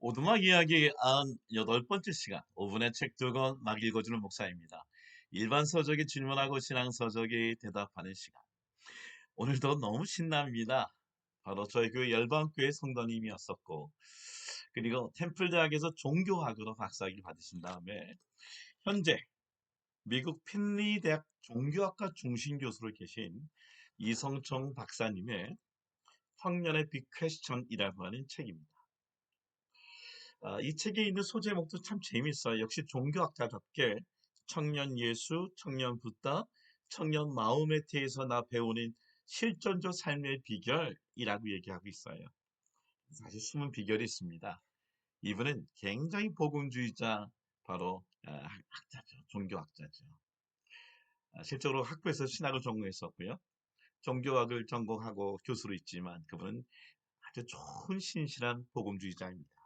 오두막 이야기 98번째 시간 5분의 책 두 권 막 읽어주는 목사입니다. 일반 서적이 질문하고 신앙 서적이 대답하는 시간. 오늘도 너무 신납니다. 바로 저희 교회 열방교회 성도님이었었고 그리고 템플대학에서 종교학으로 박사학위 받으신 다음에 현재 미국 펜리 대학 종교학과 중심 교수로 계신 이성청 박사님의 청년의 빅 퀘스천이라고 하는 책입니다. 아, 이 책에 있는 소제목도 참 재밌어요. 역시 종교학자답게 청년 예수, 청년 붓다, 청년 마우메트에서 나 배우는 실전적 삶의 비결이라고 얘기하고 있어요. 사실 숨은 비결이 있습니다. 이분은 굉장히 복음주의자, 바로 아, 학자죠. 종교학자죠. 아, 실제로 학부에서 신학을 전공했었고요. 종교학을 전공하고 교수로 있지만 그분은 아주 좋은 신실한 복음주의자입니다.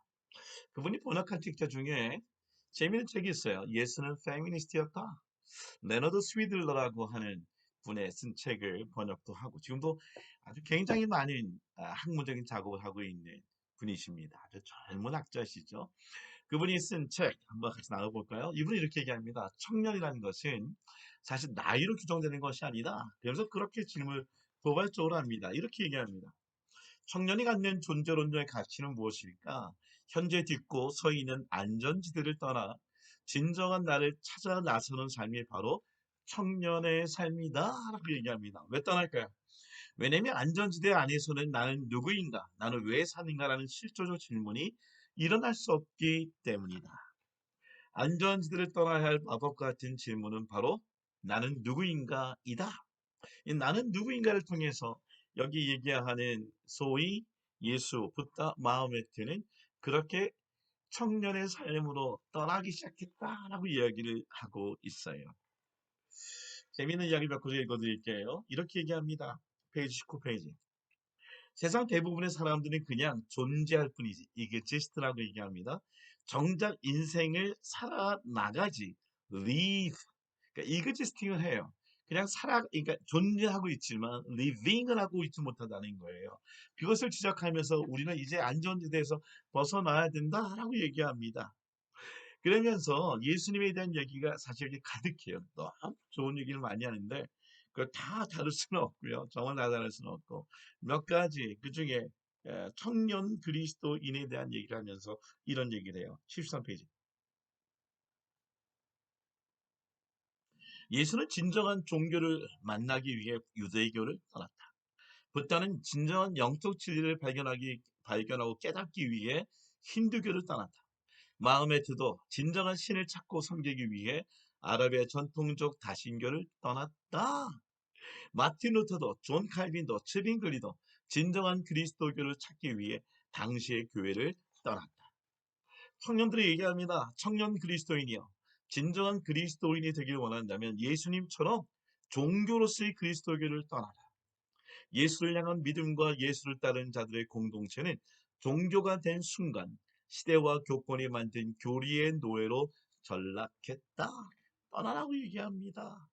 그분이 번역한 책자 중에 재미있는 책이 있어요. 예수는 페미니스트였다. 레너드 스위들러라고 하는 분의 쓴 책을 번역도 하고 지금도 아주 굉장히 많은 아, 학문적인 작업을 하고 있는 분이십니다. 아주 젊은 학자시죠. 그분이 쓴 책 한번 같이 나눠볼까요? 이분이 이렇게 얘기합니다. 청년이라는 것은 사실 나이로 규정되는 것이 아니다. 그래서 그렇게 질문을 도발적으로 합니다. 이렇게 얘기합니다. 청년이 갖는 존재론적의 가치는 무엇일까? 현재 딛고 서 있는 안전지대를 떠나 진정한 나를 찾아 나서는 삶이 바로 청년의 삶이다 라고 얘기합니다. 왜 떠날까요? 왜냐면 안전지대 안에서는 나는 누구인가, 나는 왜 사는가 라는 실조적 질문이 일어날 수 없기 때문이다. 안전지대를 떠나야 할 마법 같은 질문은 바로 나는 누구인가 이다. 이 나는 누구인가를 통해서 여기 얘기하는 소위 예수, 부다, 마음에 드는 그렇게 청년의 삶으로 떠나기 시작했다라고 이야기를 하고 있어요. 재미있는 이야기 몇 구절 읽어드릴게요. 이렇게 얘기합니다. 페이지 19페이지. 세상 대부분의 사람들은 그냥 존재할 뿐이지. 이게 지스트라고 얘기합니다. 정작 인생을 살아나가지. live. 그러니까 이그지스팅을 해요. 그냥 살아, 그러니까 존재하고 있지만 living을 하고 있지 못하다는 거예요. 그것을 지적하면서 우리는 이제 안전지대에서 벗어나야 된다라고 얘기합니다. 그러면서 예수님에 대한 얘기가 사실 가득해요. 너무 좋은 얘기를 많이 하는데 그걸 다 다룰 수는 없고요. 정말 다 다룰 수는 없고 몇 가지 그 중에 청년 그리스도인에 대한 얘기를 하면서 이런 얘기를 해요. 13페이지. 예수는 진정한 종교를 만나기 위해 유대교를 떠났다. 부다는 진정한 영적 진리를 발견하기 발견하고 깨닫기 위해 힌두교를 떠났다. 마음에드도 진정한 신을 찾고 섬기기 위해 아랍의 전통적 다신교를 떠났다. 마틴 루터도 존 칼빈도 츠빙글리도 진정한 그리스도교를 찾기 위해 당시의 교회를 떠났다. 청년들이 얘기합니다. 청년 그리스도인이여 진정한 그리스도인이 되길 원한다면 예수님처럼 종교로서의 그리스도교를 떠나라. 예수를 향한 믿음과 예수를 따르는 자들의 공동체는 종교가 된 순간 시대와 교권이 만든 교리의 노예로 전락했다. 떠나라고 얘기합니다.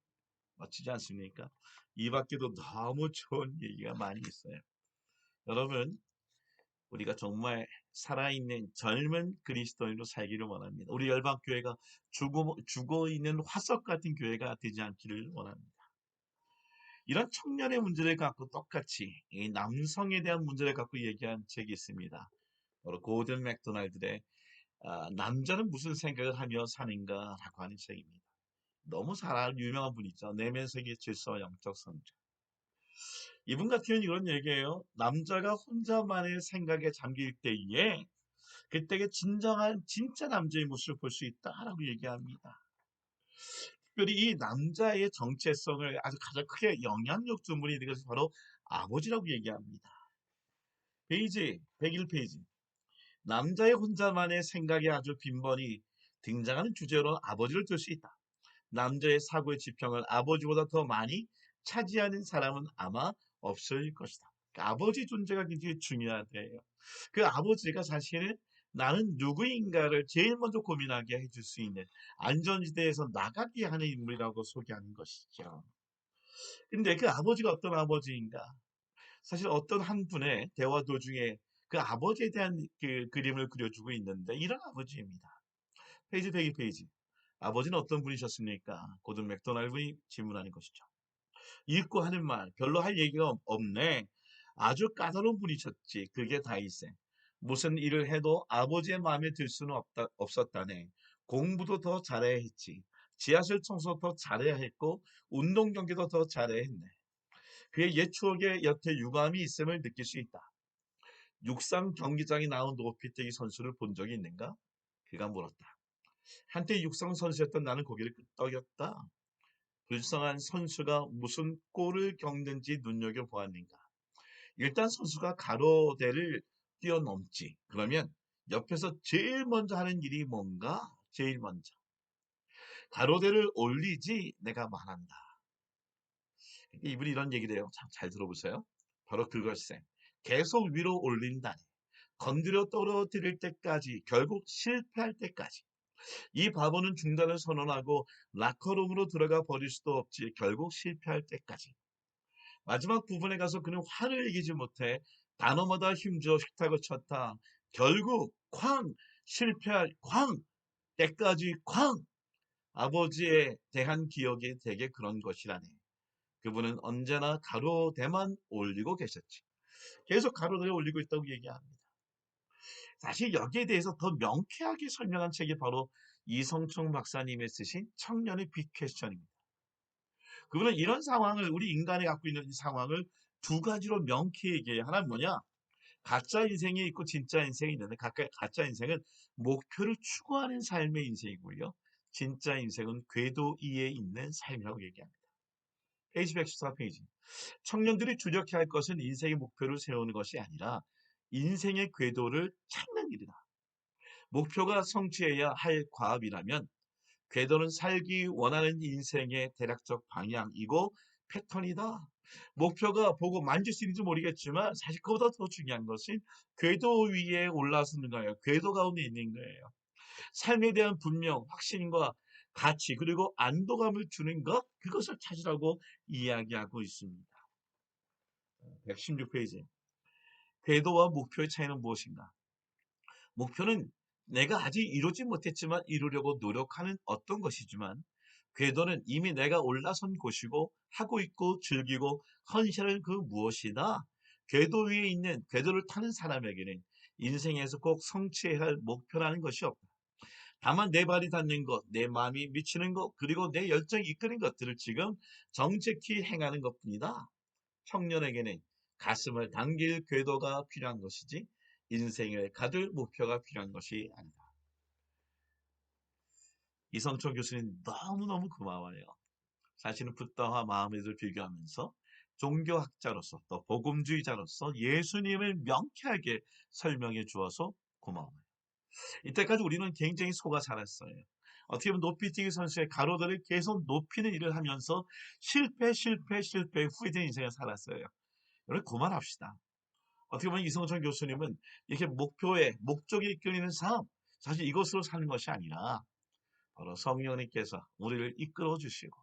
멋지지 않습니까? 이 밖에도 너무 좋은 얘기가 많이 있어요. 여러분, 우리가 정말 살아있는 젊은 그리스도인으로 살기를 원합니다. 우리 열방교회가 죽어, 죽어 있는 화석 같은 교회가 되지 않기를 원합니다. 이런 청년의 문제를 갖고 똑같이 이 남성에 대한 문제를 갖고 얘기한 책이 있습니다. 바로 고든 맥도날드의 아, 남자는 무슨 생각을 하며 사는가라고 하는 책입니다. 너무 잘 유명한 분이죠. 내면 세계 질서와 영적 성장. 이분 같은 경우는 이런 얘기예요. 남자가 혼자만의 생각에 잠길 때에 그때가 진정한 진짜 남자의 모습을 볼 수 있다라고 얘기합니다. 특별히 이 남자의 정체성을 아주 가장 크게 영향력 준 분이 되것이 바로 아버지라고 얘기합니다. 페이지 101페이지 남자의 혼자만의 생각이 아주 빈번히 등장하는 주제로 아버지를 들 수 있다. 남자의 사고의 지평을 아버지보다 더 많이 차지하는 사람은 아마 없을 것이다. 그 아버지 존재가 굉장히 중요하대요. 그 아버지가 사실은 나는 누구인가를 제일 먼저 고민하게 해줄 수 있는 안전지대에서 나가게 하는 인물이라고 소개하는 것이죠. 근데 그 아버지가 어떤 아버지인가? 사실 어떤 한 분의 대화 도중에 그 아버지에 대한 그 그림을 그려주고 있는데 이런 아버지입니다. 페이지 102페이지. 아버지는 어떤 분이셨습니까? 고든 맥도날드이 질문하는 것이죠. 읽고 하는 말 별로 할 얘기가 없네. 아주 까다로운 분이셨지. 그게 다이세. 무슨 일을 해도 아버지의 마음에 들 수는 없다, 없었다네. 공부도 더 잘해야 했지. 지하실 청소 더 잘해야 했고 운동 경기도 더 잘해야 했네. 그의 옛 추억에 여태 유감이 있음을 느낄 수 있다. 육상 경기장에 나온 높이뛰기 선수를 본 적이 있는가? 그가 물었다. 한때 육상 선수였던 나는 고개를 끄덕였다. 불쌍한 선수가 무슨 꼴을 겪는지 눈여겨보았는가. 일단 선수가 가로대를 뛰어넘지. 그러면 옆에서 제일 먼저 하는 일이 뭔가? 제일 먼저. 가로대를 올리지 내가 말한다. 이분이 이런 얘기를 해요. 참 잘 들어보세요. 바로 그것세. 계속 위로 올린다니. 건드려 떨어뜨릴 때까지 결국 실패할 때까지 이 바보는 중단을 선언하고 라커룸으로 들어가 버릴 수도 없지 결국 실패할 때까지 마지막 부분에 가서 그는 화를 이기지 못해 단어마다 힘주어 식탁을 쳤다. 결국 쾅 실패할 쾅 때까지 쾅 아버지에 대한 기억이 되게 그런 것이라네. 그분은 언제나 가로대만 올리고 계셨지. 계속 가로대에 올리고 있다고 얘기합니다. 사실 여기에 대해서 더 명쾌하게 설명한 책이 바로 이성총 박사님의 쓰신 청년의 빅퀘스천입니다. 그분은 이런 상황을 우리 인간이 갖고 있는 이 상황을 두 가지로 명쾌히 얘기해요. 하나는 뭐냐? 가짜 인생이 있고 진짜 인생이 있는데 가짜, 인생은 목표를 추구하는 삶의 인생이고요. 진짜 인생은 궤도 위에 있는 삶이라고 얘기합니다. 페이지 114페이지. 청년들이 주력해야 할 것은 인생의 목표를 세우는 것이 아니라 인생의 궤도를 찾는 일이다. 목표가 성취해야 할 과업이라면 궤도는 살기 원하는 인생의 대략적 방향이고 패턴이다. 목표가 보고 만질 수 있는지 모르겠지만 사실 그보다 더 중요한 것은 궤도 위에 올라서는 거예요. 궤도 가운데 있는 거예요. 삶에 대한 분명, 확신과 가치 그리고 안도감을 주는 것 그것을 찾으라고 이야기하고 있습니다. 116페이지 궤도와 목표의 차이는 무엇인가? 목표는 내가 아직 이루지 못했지만 이루려고 노력하는 어떤 것이지만 궤도는 이미 내가 올라선 곳이고 하고 있고 즐기고 헌신하는 그 무엇이다. 궤도 위에 있는 궤도를 타는 사람에게는 인생에서 꼭 성취해야 할 목표라는 것이 없다. 다만 내 발이 닿는 것, 내 마음이 미치는 것, 그리고 내 열정이 이끄는 것들을 지금 정직히 행하는 것뿐이다. 청년에게는 가슴을 당길 궤도가 필요한 것이지 인생을 가둘 목표가 필요한 것이 아니다. 이성철 교수님 너무너무 고마워요. 자신은 붓다와 마음에도 비교하면서 종교학자로서 또 복음주의자로서 예수님을 명쾌하게 설명해 주어서 고마워요. 이때까지 우리는 굉장히 속아 살았어요. 어떻게 보면 높이뛰기 선수의 가로들을 계속 높이는 일을 하면서 실패, 실패, 실패 후회된 인생을 살았어요. 여러분 그만합시다. 어떻게 보면 이성철 교수님은 이렇게 목표에 목적이 이끌리는 삶 사실 이것으로 사는 것이 아니라 바로 성령님께서 우리를 이끌어 주시고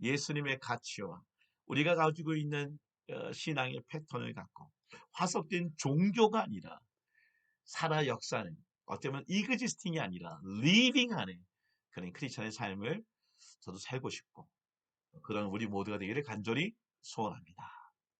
예수님의 가치와 우리가 가지고 있는 어, 신앙의 패턴을 갖고 화석된 종교가 아니라 살아 역사는 어쩌면 이그지스팅이 아니라 리빙하는 그런 크리스천의 삶을 저도 살고 싶고 그런 우리 모두가 되기를 간절히 소원합니다.